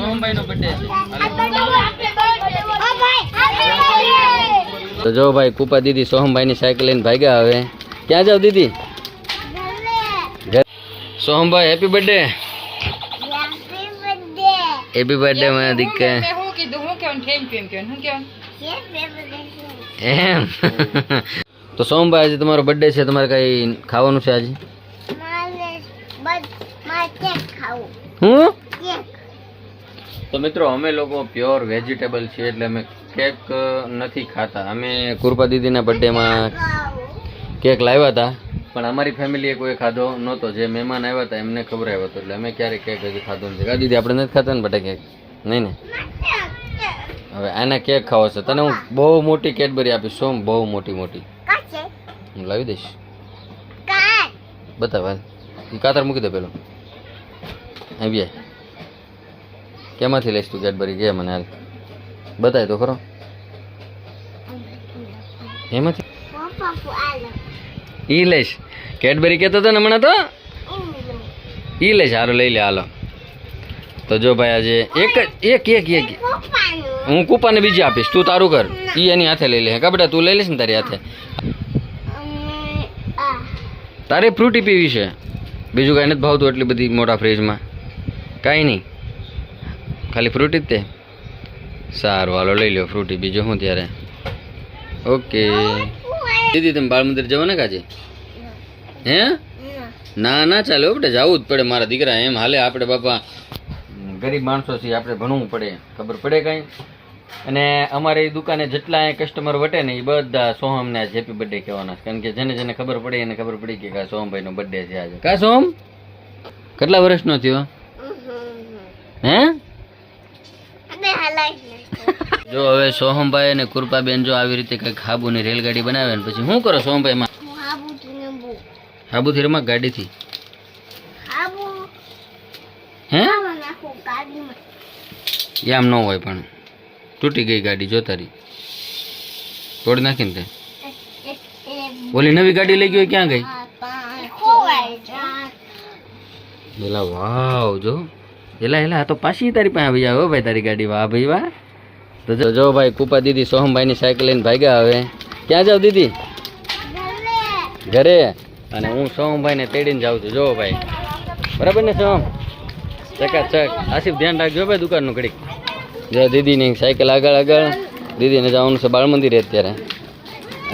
સોહમભાઈ નો birthday તો જો ભાઈ કુપા દીદી સોહમભાઈ ની સાયકલ લઈને ભાગ્યા હવે. ક્યાં જાવ દીદી? ઘર. સોહમભાઈ હેપી બર્થડે હેપી બર્થડે મારા દીકરા. કીધું હું થેન્ક યુ એમ એમ. તો સોમભાઈ આજે તમારો બર્થડે છે તમારે કઈ ખાવાનું છે આજે? હું? તો મિત્રો અમે લોકો પ્યોર વેજીટેબલ છીએ એટલે અમે કેક નથી ખાતા. અમે કુરપા દીદીના બર્થડેમાં કેક લાવ્યા હતા. પણ અમારી ફેમિલીએ કોઈ ખાધો નહોતો. જે મહેમાન આવ્યા હતા એમને ખવડાવ્યો હતો. એટલે અમે ક્યારેય કેક હજી ખાધો નથી. કા દીદી આપણે નથી ખાતા ને બટા કેક નહીં ને? હવે આના કેક ખાવો છે. તને હું બહુ મોટી કેડબરી આપીશ. સોમ બહુ મોટી મોટી. હું લાવી દઈશ. બતાવ હાલ. કાતર મૂકી દે પેલો. આવી કેમાંથી લઈશ તું કેડબરી કે મને હાલ. બતાય તો ખરો. એમાંથી? ઈ લઈશ. કેડબરી કહેતો હતો ને હમણાં તો? ઈ લઈશ. હારો લઈ લે, હાલો. તો જો ભાઈ, આજે એક જ, એક એક એક. હું કૂપાને બીજી આપીશ. તું તારું કર. ઈ એની હાથે લઈ લે. કા બેટા, તું લઈ લઈશ ને તારી હાથે. તારે ફ્રૂટી પીવી છે. બીજું કાંઈ નથી ભાવતું એટલી બધી મોટા ફ્રીજમાં કાંઈ નહીં. ખાલી ફ્રૂટી જ તે? સારું હાલો લઈ લો ફ્રૂટી બીજું હું ત્યારે? ઓકે દીદી તમે બાળ મંદિર જવો ને કાજે હે? ના ના ચાલે આપણે જવું જ પડે મારા દીકરા એમ. હાલે આપણે બાપા ગરીબ માણસો છીએ આપણે ભણવું પડે ખબર પડે કાંઈ? અને અમારી દુકાને જેટલા અહીં કસ્ટમર વટે ને એ બધા સોહમને આજ હેપી બર્થડે કહેવાના છે. કારણ કે જેને જેને ખબર પડે એને ખબર પડી કે કા સોહમભાઈનો બર્થડે છે આજે. કા સોહમ? કેટલા વર્ષનો થયો? હે? જો હવે સોહમભાઈ અને કૃપાબેન જો આવી રીતે કંઈક હાબુની રેલગાડી બનાવે ને પછી શું કરો સોહમભાઈ માં હાબુથી રમા. ગાડીથી? હે? એમ ન હોય પણ. તૂટી ગઈ ગાડી જો તારી. તોડી નાખીને તે. ઓલી નવી ગાડી લઈ ગઈ હોય ક્યાં ગઈ? એલા વાવ જો. એલા એલા આ તો પાછી તારી પાસે આવી જાય ભાઈ તારી ગાડી. વાહ ભાઈ વાહ. તો જો- ભાઈ, કુપા દીદી સોહમભાઈની સાયકલ લઈને ભાગ્યા હવે. ક્યાં જાવ દીદી? ઘરે. અને હું સોહમભાઈને તેડીને જાઉં છું. જો ભાઈ. બરાબર ને સોહમ? ચકાચક આસિફ ધ્યાન રાખજો ભાઈ, દુકાનનું ઘડીક. જો દીદીની સાયકલ આગળ આગળ. દીદીને જવાનું છે બાળ મંદિરે અત્યારે.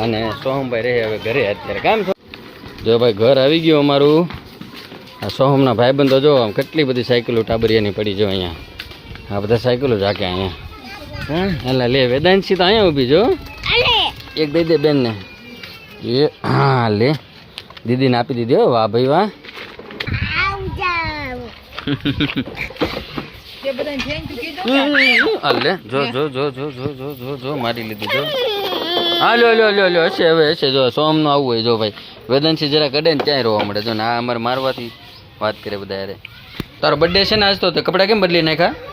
અને સોહમભાઈ રહે હવે ઘરે અત્યારે. કામ જો ભાઈ, ઘર આવી ગયું અમારું. આ સોહમના ભાઈબંધો જો આમ કેટલી બધી સાયકલો ટાબરિયાની પડી જો અહીંયા. આ બધા સાયકલો જાકે અહીંયા. હા? એલા લે વેદાંશી તો અહીંયા ઊભી જો એક દઈ દે બેનને. એ હા લે. દીદીને આપી દીધી હો વાહ ભાઈ વાહ. તે બધાને થેન્ક યુ કીધું આ લે. જો જો જો જો જો જો જો જો મારી લીધું જો. હા લ્યો લ્યો લ્યો લ્યો હશે હવે હશે જો સોમનું આવવું હોય જો ભાઈ. વેદનસિંહ જરા કડે ને ત્યાં રોવા મળે. જો ને આ અમારે મારવાથી વાત કરે બધા યારે તારો બર્થડે છે ને આજ તો? તે કપડાં કેમ બદલી નાખ્યા?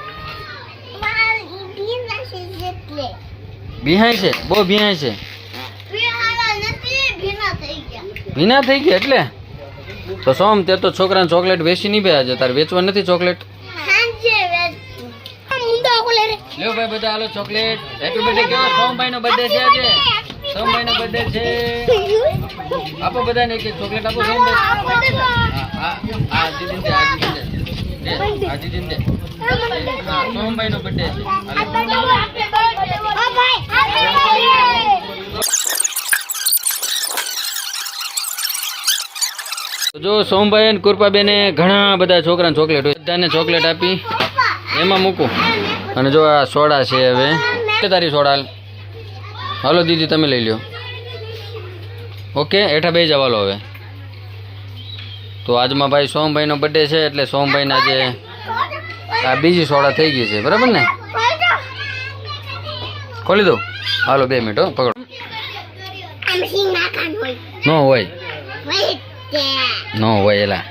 બિહાય છે? બહુ બિહાય છે. ભીના થઈ ગયા એટલે? તો સોમ તે તો છોકરાને ચોકલેટ વેચી નહીં બે આજે. તારે વેચવા નથી ચોકલેટ? લ્યો ભાઈ બધા હાલો ચોકલેટ. હેપી બર્થડે કેવો સોમભાઈ નો બર્થડે છે આજે? સોમભાઈ નો બર્થડે છે. આપો બધાને એક ચોકલેટ આપો. સોમભાઈ દે દે. દે નો બર્થડે છે. જો સોમભાઈ અને કૃપાબેને ઘણા બધા છોકરાને ચોકલેટ હોય. બધાને ચોકલેટ આપી. એમાં મૂકું. અને જો આ સોડા છે હવે. તારી સોડા? હાલો દીદી, તમે લઈ લ્યો. ઓકે, હેઠા બે જવાલો હવે. તો આજમાં ભાઈ સોમભાઈનો બર્થડે છે, એટલે સોમભાઈના જે આ બીજી સોડા થઈ ગઈ છે. બરાબર ને? ખોલી દો હાલો બે મિનિટ હો પકડો. ન હોય. નો હોય એલા.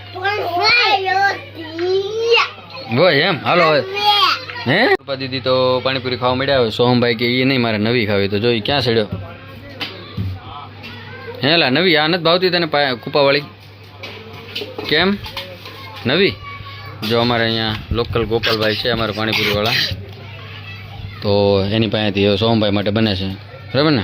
હોય એમ? હાલો હવે. હે? રૂપા દીદી તો પાણીપુરી ખાવા મળ્યા હોય. સોહમભાઈ કે એ નહીં મારે નવી ખાવી. તો જોઈ ક્યાં સડ્યો હે લા નવી? આ નથી ભાવતી તને કૂપાવાળી? કેમ? નવી? જો અમારે અહીંયા લોકલ ગોપાલભાઈ છે અમારા પાણીપુરીવાળા. તો એની પાસેથી સોમભાઈ માટે બને છે. બરાબર ને?